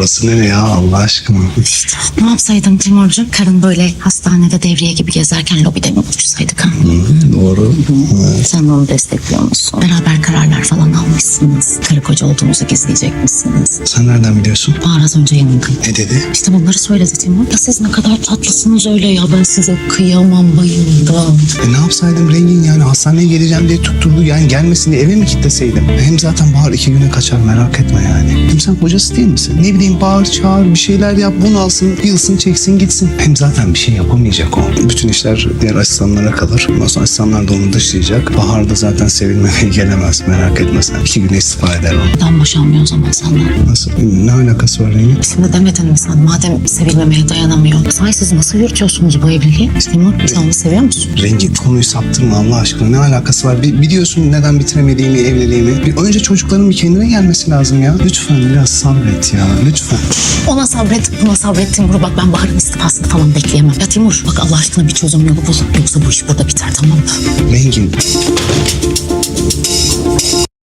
burası nereye ya Allah aşkına? Ne yapsaydım Timurcuğum? Karın böyle hastanede devriye gibi gezerken lobide mi buluşsaydık ha? Hı, doğru. Evet. Sen de onu destekliyor musun? Beraber kararlar falan almışsınız. Karı koca olduğunuzu gizleyecek misiniz? Sen nereden biliyorsun? Bahar az önce yanımda. Ne dedi? İşte bunları söyledi Timur. Ya siz ne kadar tatlısınız öyle ya. Ben size kıyamam bayıldım. E ne yapsaydım Rengin yani hastaneye geleceğim diye tutturdu yani gelmesin diye eve mi kitleseydim? Hem zaten Bahar iki güne kaçar merak etme yani. Hem sen kocası değil misin? Ne bileyim bağır çağır bir şeyler yap bunu alsın yılsın çeksin gitsin. Hem zaten bir şey yapamayacak o. Bütün işler diğer asistanlara kalır. Ondan sonra asistanlar da onu dışlayacak. Bahar da zaten sevilmemeye gelemez merak etme sen. İki güne istifa eder o. Neden boşanmıyor o zaman senden? Nasıl? Ne alakası var Rengin? Şimdi demedin mi sen? Madem sevilmemeye dayanamıyor. Sahi siz nasıl yürütüyorsunuz bu evliliği? Timur sen onu seviyor musun? Rengi konuyu saptırma Allah aşkına. Ne alakası var? Bi- biliyorsun neden bitiremediğimi, evliliğimi. Bir, önce çocukların bir kendine gelmesi lazım ya. Lütfen biraz sabret ya. Lütfen. Ona sabret, buna sabret Timur. Bak ben Bahar'ın istifasını falan bekleyemem. Ya Timur bak Allah aşkına bir çözüm yolu bul. Yoksa bu iş burada biter tamam mı? mengi